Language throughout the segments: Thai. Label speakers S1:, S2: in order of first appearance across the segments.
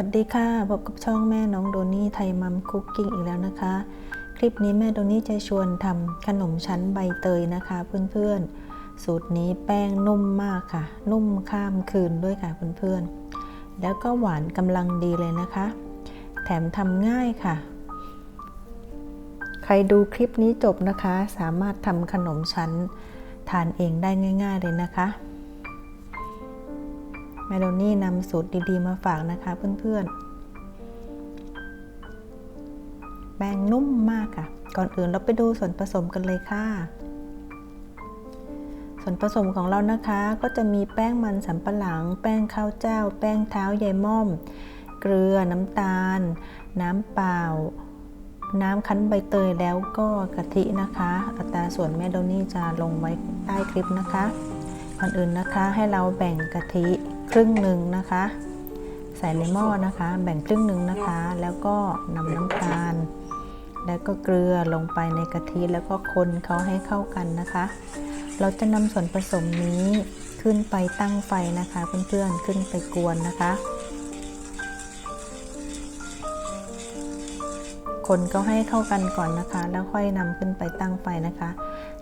S1: วัสดีค่ะพบกับช่องแม่น้องโดนี่ไทยมัมคุกกิ้งอีกแล้วนะคะ คลิปนี้แม่โดนี่จะชวนทำขนมชั้นใบเตยนะคะ เพื่อนๆ สูตรนี้แป้งนุ่มมากค่ะ นุ่มข้ามคืนด้วยค่ะเพื่อนๆ แล้วก็หวานกำลังดีเลยนะคะ แถมทำง่ายค่ะ ใครดูคลิปนี้จบนะคะ สามารถทำขนมชั้นทานเองได้ง่าย ๆเลยนะคะ แมโดนี่นำสูตรดีๆ มาฝากนะคะเพื่อนๆ แป้งนุ่มมากค่ะ ก่อนอื่นเราไปดูส่วนผสมกันเลยค่ะ ส่วนผสมของเรานะคะก็จะมีแป้งมันสำปะหลัง แป้งข้าวเจ้า แป้งเท้ายายม่อม เกลือ น้ำตาล น้ำเปล่า น้ำคั้นใบเตยแล้วก็กะทินะคะ อัตราส่วนแม่โดนี่จะลงไว้ใต้คลิปนะคะก่อนอื่นนะคะให้เราแบ่งกะทิ ครึ่งหนึ่งนะคะ ใส่ในหม้อนะคะ แบ่งครึ่งหนึ่งนะคะ แล้วก็นำน้ำตาล แล้วก็เกลือลงไปในกะทิแล้วก็คนเขาให้เข้ากันนะคะ เราจะนำส่วนผสมนี้ขึ้นไปตั้งไฟนะคะเพื่อนๆขึ้นไปกวนนะคะคนก็ให้เข้ากันก่อนนะคะ แล้วค่อยนำขึ้นไปตั้งไฟนะคะ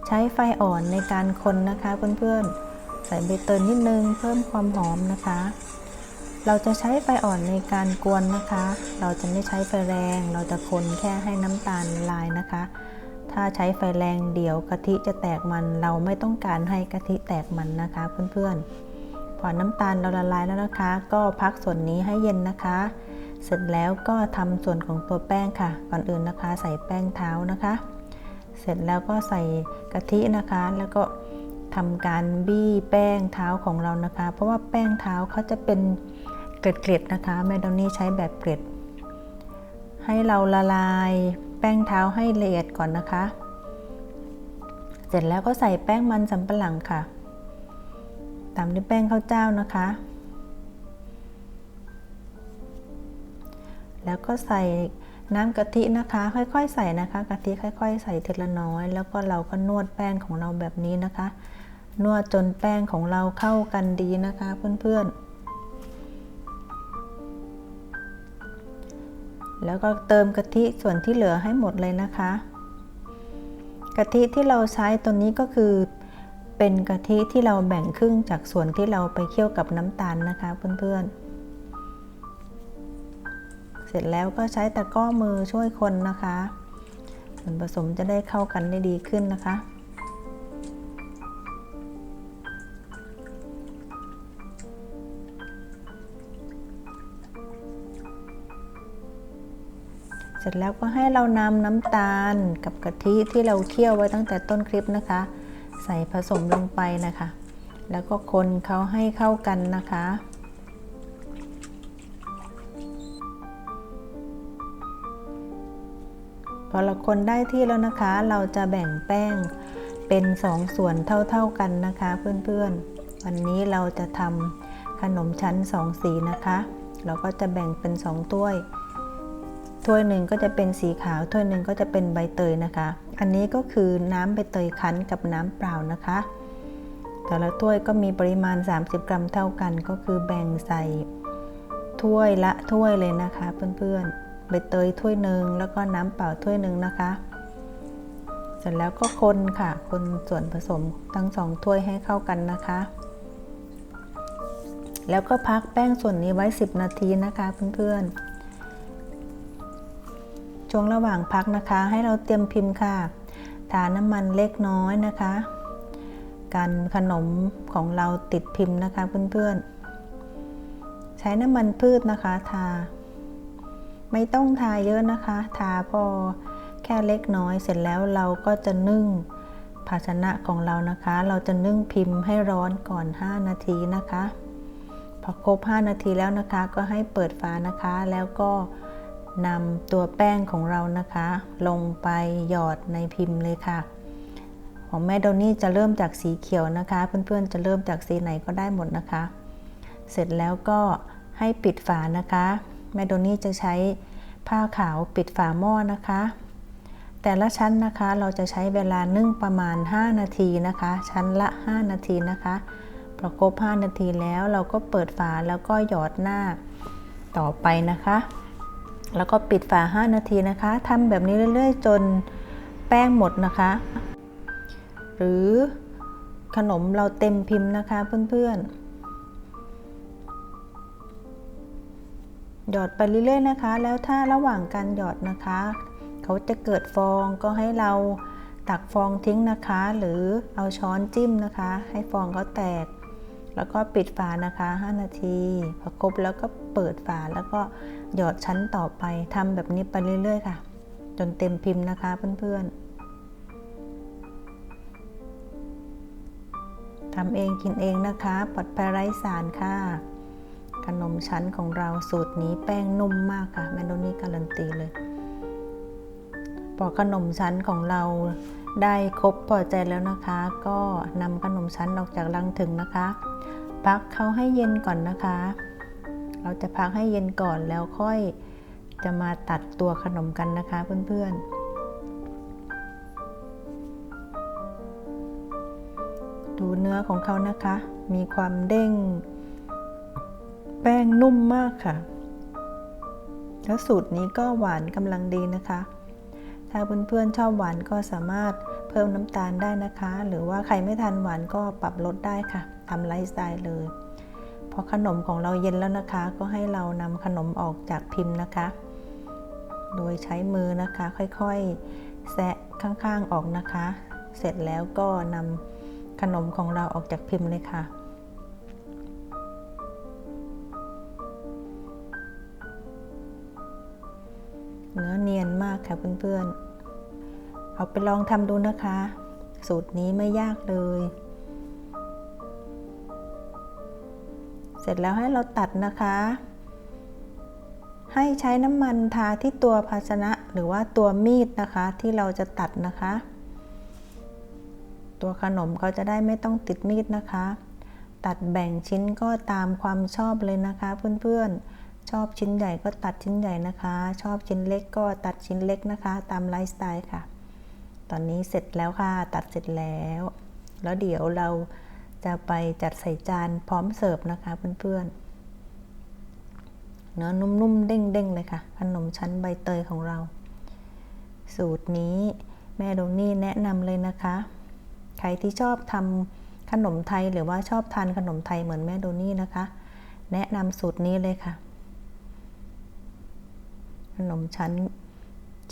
S1: ใช้ไฟอ่อนในการคนนะคะเพื่อนๆ ใส่ใบเตยนิดนึงเพิ่มความหอมนะคะ เราจะใช้ไฟอ่อนในการกวนนะคะ เราจะไม่ใช้ไฟแรง เราจะคนแค่ให้น้ำตาลละลายนะคะ ถ้าใช้ไฟแรงเดี๋ยวกะทิจะแตกมัน เราไม่ต้องการให้กะทิแตกมันนะคะเพื่อนๆ พอน้ำตาลเราละลายแล้วนะคะ ก็พักส่วนนี้ให้เย็นนะคะ เสร็จแล้วก็ทำส่วนของตัวแป้งค่ะ ก่อนอื่นนะคะ ใส่แป้งเท้านะคะ เสร็จแล้วก็ใส่กะทินะคะ แล้วก็ ทำการบี้แป้งเท้าของเรานะคะ เพราะว่าแป้งเท้าเขาจะเป็นเกล็ดๆนะคะแม่ดอนนี่ใช้แบบเกล็ด ให้เราละลายแป้งเท้าให้ละเอียดก่อนนะคะ เสร็จแล้วก็ใส่แป้งมันสำปะหลังค่ะ ตามด้วยแป้งข้าวเจ้านะคะ แล้วก็ใส่น้ำกะทินะคะ ค่อย ๆ ใส่นะคะ กะทิค่อย ๆ ใส่ทีละน้อย แล้วก็เราก็นวดแป้งของเราแบบนี้นะคะ นวดจนแป้งของเราเข้ากันดีนะคะเพื่อนๆ แล้วก็เติมกะทิส่วนที่เหลือให้หมดเลยนะคะ กะทิที่เราใช้ตัวนี้ก็คือ เป็นกะทิที่เราแบ่งครึ่งจากส่วนที่เราไปเคี่ยวกับน้ำตาลนะคะเพื่อนๆ เสร็จแล้วก็ใช้ตะก้อมือช่วยคนนะคะส่วนผสมจะได้เข้ากันได้ดีขึ้นนะคะ สร็จแล้วก็ให้เรานำน้ำตาลกับกะทิที่เราเคี่ยวไว้ตั้งแต่ต้นคลิปนะคะ ใส่ผสมลงไปนะคะ แล้วก็คนเขาให้เข้ากันนะคะพอเราคนได้ที่แล้วนะคะ เราจะแบ่งแป้งเป็นสองส่วนเท่าๆกันนะคะเพื่อนๆ วันนี้เราจะทำขนมชั้นสองสีนะคะ เราก็จะแบ่งเป็นสองถ้วย ถ้วยหนึ่งก็จะเป็นสีขาว ถ้วยหนึ่งก็จะเป็นใบเตยนะคะ อันนี้ก็คือน้ำใบเตยคั้นกับน้ำเปล่านะคะ แต่ละถ้วยก็มีปริมาณ 30 กรัมเท่ากัน ก็คือแบ่งใส่ถ้วยละถ้วยเลยนะคะเพื่อนๆ ใบเตยถ้วยหนึ่งแล้วก็น้ำเปล่าถ้วยหนึ่งนะคะ เสร็จแล้วก็คนค่ะ คนส่วนผสมทั้งสองถ้วยให้เข้ากันนะคะแล้วก็พักแป้งส่วนนี้ไว้ 10 นาทีนะคะเพื่อนๆ ช่วงระหว่างพักนะคะ ให้เราเตรียมพิมพ์ค่ะ ทาน้ำมันเล็กน้อยนะคะกันขนมของเราติดพิมพ์นะคะเพื่อนๆ ใช้น้ำมันพืชนะคะทา ไม่ต้องทาเยอะนะคะ ทาพอแค่เล็กน้อยเสร็จแล้วเราก็จะนึ่งภาชนะของเรานะคะ เราจะนึ่งพิมพ์ให้ร้อนก่อน 5 นาทีนะคะ พอครบ 5 นาทีแล้วนะคะ ก็ให้เปิดฝานะคะ แล้วก็ นำตัวแป้งของเรานะคะ ลงไปหยอดในพิมพ์เลยค่ะ ของแม่โดนี่จะเริ่มจากสีเขียวนะคะ เพื่อนๆจะเริ่มจากสีไหนก็ได้หมดนะคะ เสร็จแล้วก็ให้ปิดฝานะคะ แม่โดนี่จะใช้ผ้าขาวปิดฝาหม้อนะคะ แต่ละชั้นนะคะเราจะใช้เวลานึ่งประมาณ 5 นาทีนะคะ ชั้นละ 5 นาทีนะคะพอครบ5 นาทีแล้วเราก็เปิดฝาแล้วก็หยอดหน้าต่อไปนะคะ แล้วก็ปิดฝา 5 นาทีนะคะทำแบบนี้เรื่อย ๆ จนแป้งหมดนะคะ หรือขนมเราเต็มพิมพ์นะคะเพื่อนๆ หยอดไปเรื่อยๆนะคะ แล้วถ้าระหว่างการหยอดนะคะ เขาจะเกิดฟองก็ให้เราตักฟองทิ้งนะคะ หรือเอาช้อนจิ้มนะคะ ให้ฟองเขาแตก แล้วก็ปิดฝานะคะ 5 นาทีพอครบแล้วก็เปิดฝาแล้วก็หยอดชั้นต่อไปทำแบบนี้ไปเรื่อย ๆ ค่ะ จนเต็มพิมพ์นะคะเพื่อนๆทำเองกินเองนะคะปลอดภัยไร้สารค่ะ ขนมชั้นของเราสูตรนี้แป้งนุ่มมากค่ะ แมนโดนี่การันตีเลยพอขนมชั้นของเรา ได้ครบพอใจแล้วนะคะ ก็นำขนมชั้นออกจากลังถึงนะคะ พักเขาให้เย็นก่อนนะคะ เราจะพักให้เย็นก่อนแล้วค่อยจะมาตัดตัวขนมกันนะคะเพื่อนๆ ดูเนื้อของเขานะคะ มีความเด้ง แป้งนุ่มมากค่ะ แล้วสูตรนี้ก็หวานกำลังดีนะคะ ถ้าเพื่อนๆชอบหวานก็สามารถเพิ่มน้ำตาลได้นะคะ หรือว่าใครไม่ทานหวานก็ปรับลดได้ค่ะทำไลฟ์สไตล์เลยพอขนมของเราเย็นแล้วนะคะ ก็ให้เรานำขนมออกจากพิมพ์นะคะ โดยใช้มือนะคะค่อยๆแซะข้างๆออกนะคะ เสร็จแล้วก็นำขนมของเราออกจากพิมพ์เลยค่ะเนื้อเนียนมากค่ะเพื่อนๆ เอาไปลองทำดูนะคะ สูตรนี้ไม่ยากเลย เสร็จแล้วให้เราตัดนะคะ ให้ใช้น้ำมันทาที่ตัวภาชนะหรือว่าตัวมีดนะคะที่เราจะตัดนะคะ ตัวขนมเขาจะได้ไม่ต้องติดมีดนะคะ ตัดแบ่งชิ้นก็ตามความชอบเลยนะคะเพื่อนๆ ชอบชิ้นใหญ่ก็ตัดชิ้นใหญ่นะคะ ชอบชิ้นเล็กก็ตัดชิ้นเล็กนะคะ ตามไลฟ์สไตล์ค่ะ ตอนนี้เสร็จแล้วค่ะ ตัดเสร็จแล้ว แล้วเดี๋ยวเราจะไปจัดใส่จานพร้อมเสิร์ฟนะคะเพื่อนๆ เนื้อนุ่มๆ เด้งๆ เลยค่ะ ขนมชั้นใบเตยของเรา สูตรนี้แม่โดนี่แนะนำเลยนะคะ ใครที่ชอบทำขนมไทยหรือว่าชอบทานขนมไทยเหมือนแม่โดนี่นะคะ แนะนำสูตรนี้เลยค่ะ ขนมชั้น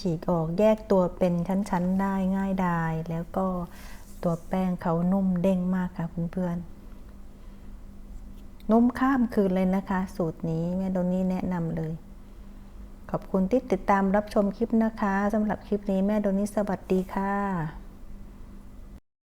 S1: ฉีกออกแยกตัวเป็นชั้นๆได้ง่ายดายแล้วก็ตัวแป้งเขานุ่มเด้งมากค่ะเพื่อนๆนุ่มข้ามคืนเลยนะคะ สูตรนี้แม่โดนี่แนะนำเลย ขอบคุณที่ติดตามรับชมคลิปนะคะสำหรับคลิปนี้แม่โดนี่สวัสดีค่ะ